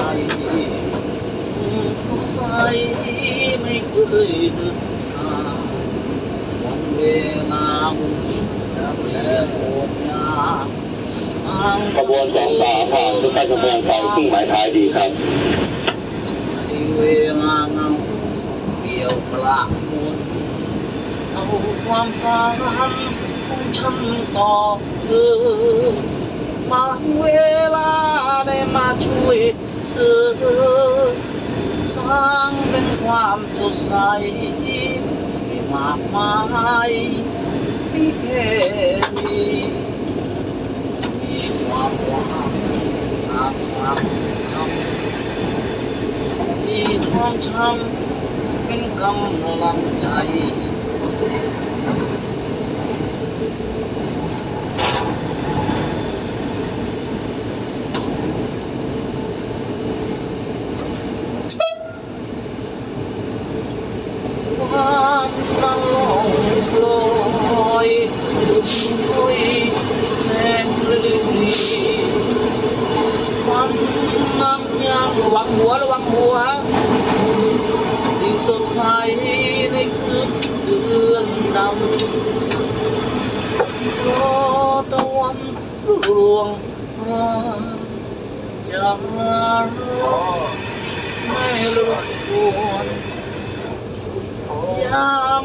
สดใสไม่เคยเดินทางวันเวลามันเปลี่ยนโอนยากขบวนสองสามผ่านทุกการขบวนสองซึ่งหมายท้ายดีครับเวลาเงาเกี่ยวกลากมนเอาความฝันของฉันต่อเธอมาเวลาได้มาช่วย เสือสร้างเป็นความสดใสม่มากมายมีแค่นี้มีความหวังทางสังคมที่ท้องช้ำเป็นกำลังใจ ฟ้าละลอยลอยลุกลุยแสงฤดีวันนับยัง ระวังหัวระวังหัวสิ่งสดใสในคืนเดือนดำรอตะวันร่วงมาจะมารอไม่รบกวนยาม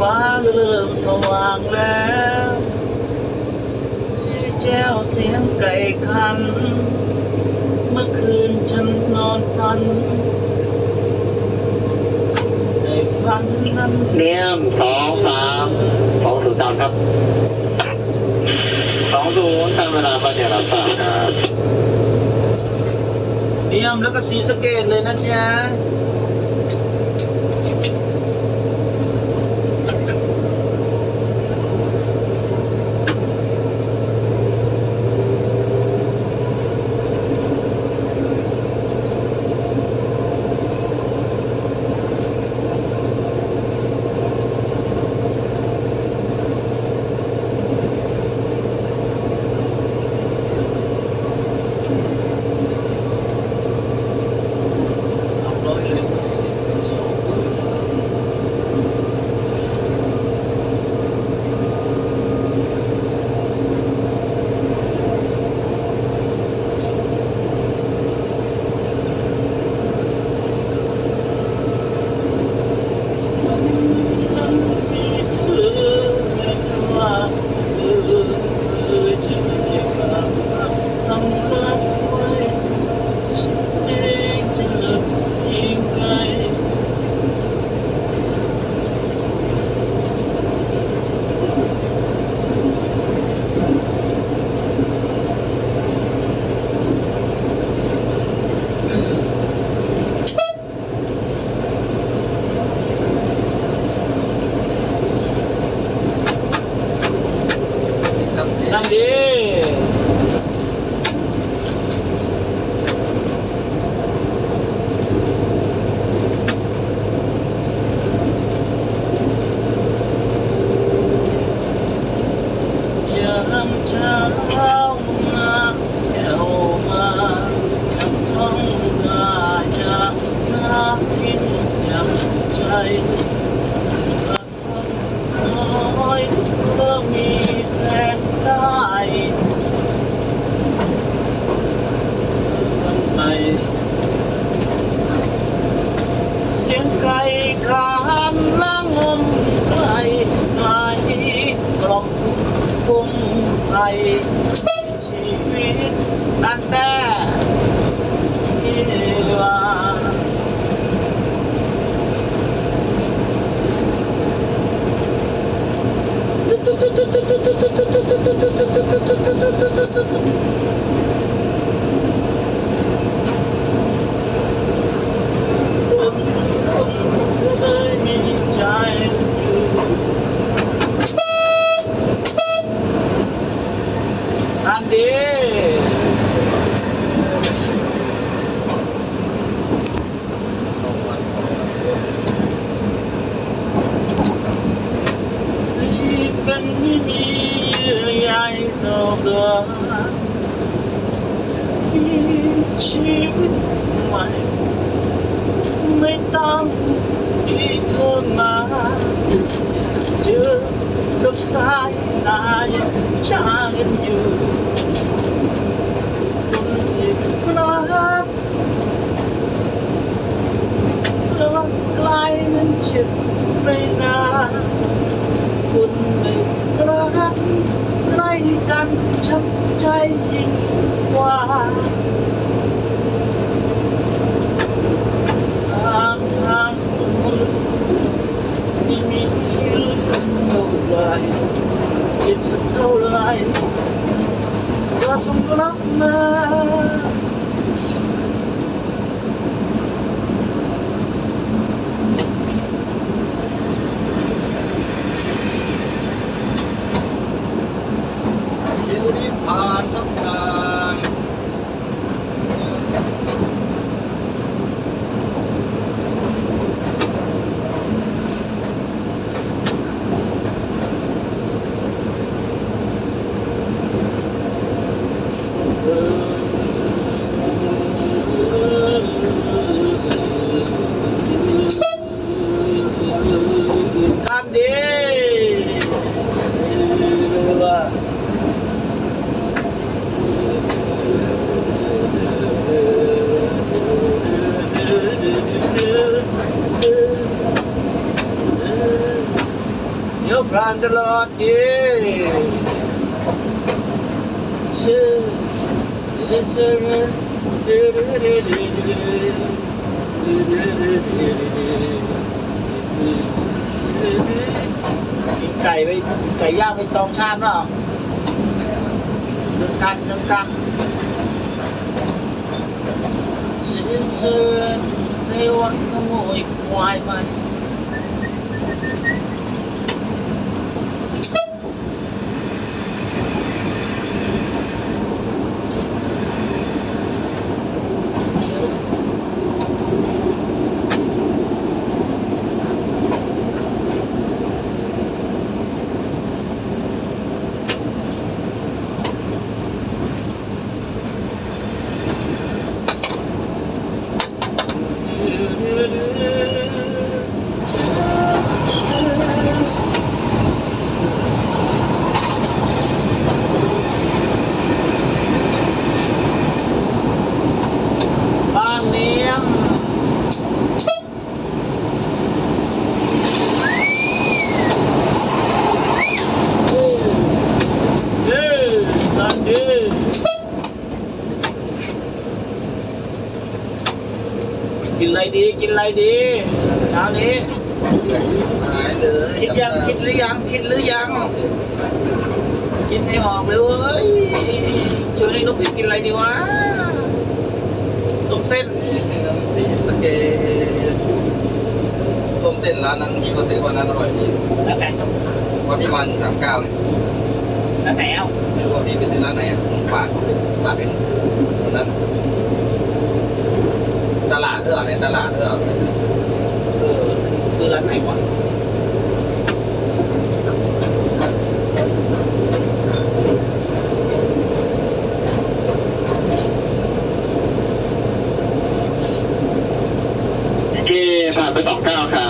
ฟ้าเริ่มสว่างแล้วชีแจ้วเสียงไก่ขัน เมื่อคืนฉันนอนฝัน ในฝันนั้นเนี่ยมสองสามสองศูนย์สามครับสองศูนย์ตั้งเวลาประเดี๋ยวรับทราบครับ เนียมแล้วก็สีสะเกตเลยนะจ๊ะ ค ต่อกันมีชีวิตใหม่ ไม่ต้องที่เธอมาเจอกับสายตายังชางกันอยู่คนที่รักรักไกลมันเจ็บไม่นานคุณไม่รัก ใกล้กันช้ำใจยิ่งกว่าทางทางคุณไม่มีเรื่องเท่าไหรเจ็บสักเท่าไหรก็ต้องกลับมา คิวนี้ผ่านครับทาง กันดีว่า ยกพ รานตลอดดีชื่อชื่กินไก่ไปไก่ย่างไปตองชาติเปล่าเรื่องกันเครื่องกันชื่อชื่อในวันขโมยควายไป บ้านเนียมเด้อตอนเด้อกินอะไรดี กินอะไรดีเช้านี้หายเลยคิดยังคิดหรือยังคิดหรือยัง คิดไม่ออกเลยเว้ยช่วงนี้ลูกกินอะไรดีวะต้มเส้นสีสะเกตต้มเส้นร้านนั้นที่เขาซื้อวันนั้นอร่อยดีแล้วไงวันที่มันสามเก้าเนี่ยแล้วไหนเอาไม่รู้ว่าพี่ไปซื้อร้านไหนอะผมฝากผมไปฝากให้ผมซื้อวันนั้น ตลาดเออในตลาดเออเอซื้อร้านไหนวะที่ผ่านไปสองเก้าครับ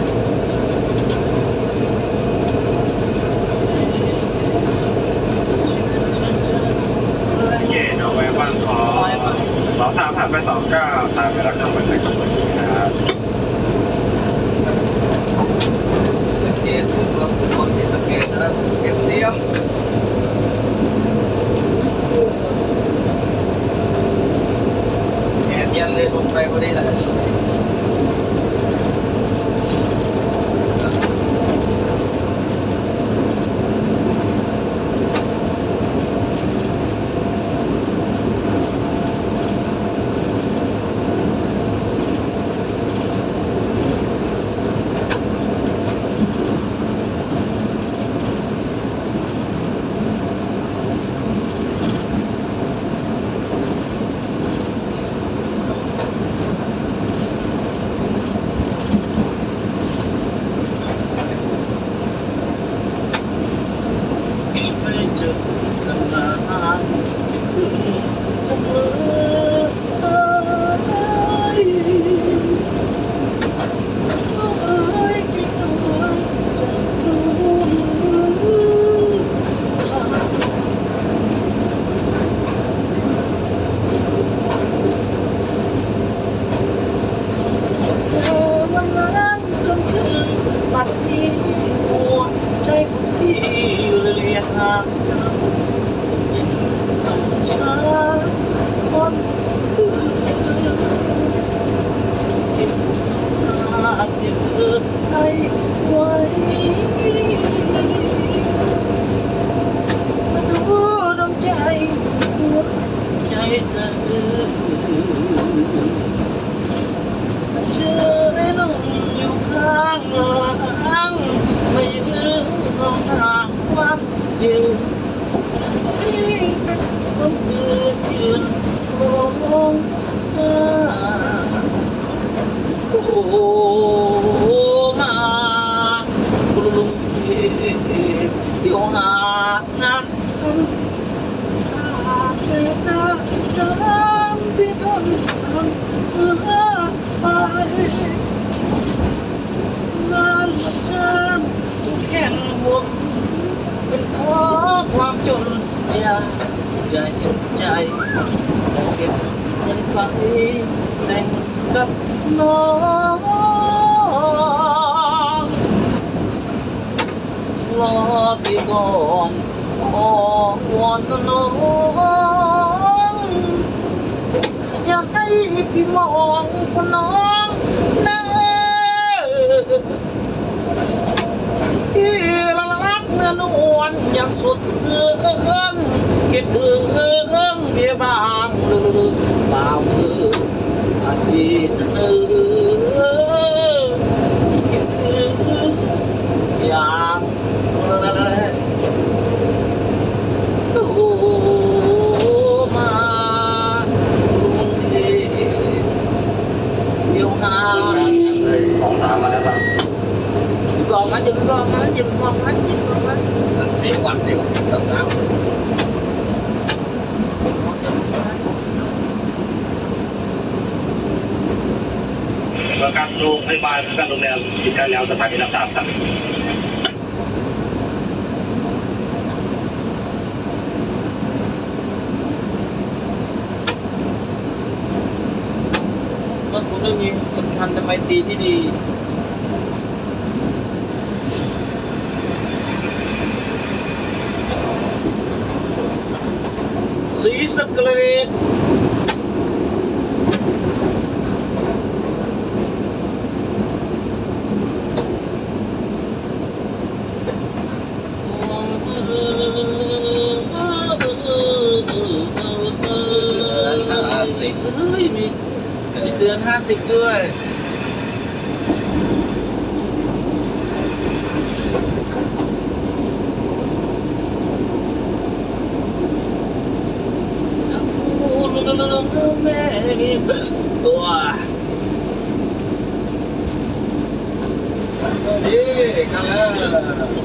ความจนยากจใจแต่เก็บเงินฝังแต่งกับน้องรอไปก่อนออกวอนน้องอยากให้พี่มองคนน้อง นวนลยางสุดเสื่องคิดถึงเรื่องเบียบางบ่าวเธอทันทีเสนอ ได้แล้วสถานีรับตครับมันคงต้องมีสำคัญทำไมตีที่ดี สิบด้วยตัวนี่กันแล้ว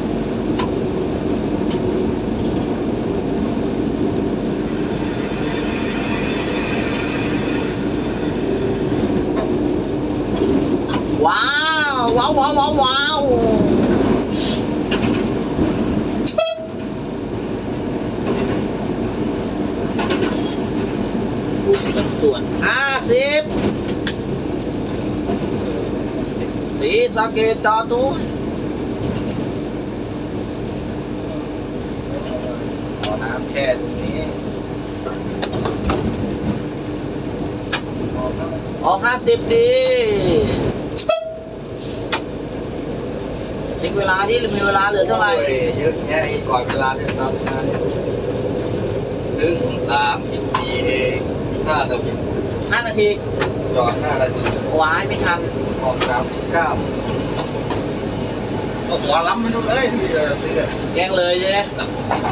ว้าวว้าวว้าวว้าวส่วนห้าสิบสีสเกตจอตูอน้ำแช่ตรงนี้ออกห้าสิบดี เช็คเวลาที่มีเวลาเหลือเท่าไหร่โอ้ยเยอะแยะอีกก่อนเวลาเดินตามงานเนี่ยหนึ่งสามสิบสี่เองห้านาทีห้านาทีจอดห้านาทีวายไม่ทันออกสามสิบเก้าก็หัวล้ำไม่รู้เลยที่จะซื้อเนี่ยแกล้งเลยใช่ไหม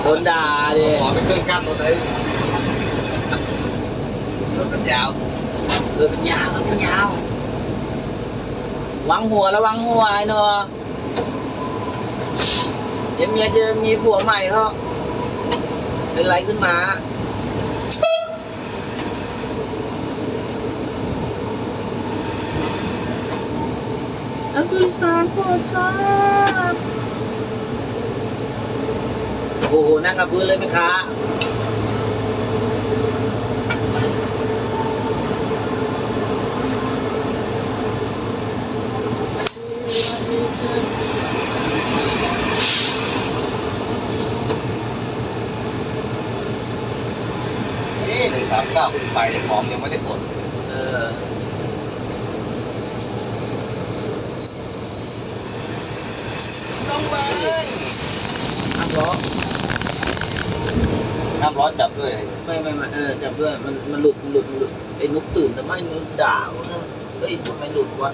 โดนด่าดิหัวเป็นเครื่องกั้นหมดเลยรถมันยาวเออเป็นยาวเป็นยาววางหัวแล้ววางหัวไอ้เนอะ เดี๋ยวเมียจะมีผัวใหม่เขาเป็นไรขึ้นมาอันเป็นสานโปรดทราบโอ้โหนั่งกับพื้นเลยไหมคะ เอ๊ะหนึ่งสามเก้าขึ้น ไปของยังไม่ได้กดเออลงไปอัพล้อน้ำร้อนจับด้วยไม่ไม่ไม่เออจับด้วยมันมันหลุดมันหลุดมันหลุดไอ้นุกตื่นแต่ไม่นุกด่าวะนะเฮ้ยทำไมหลุดวะ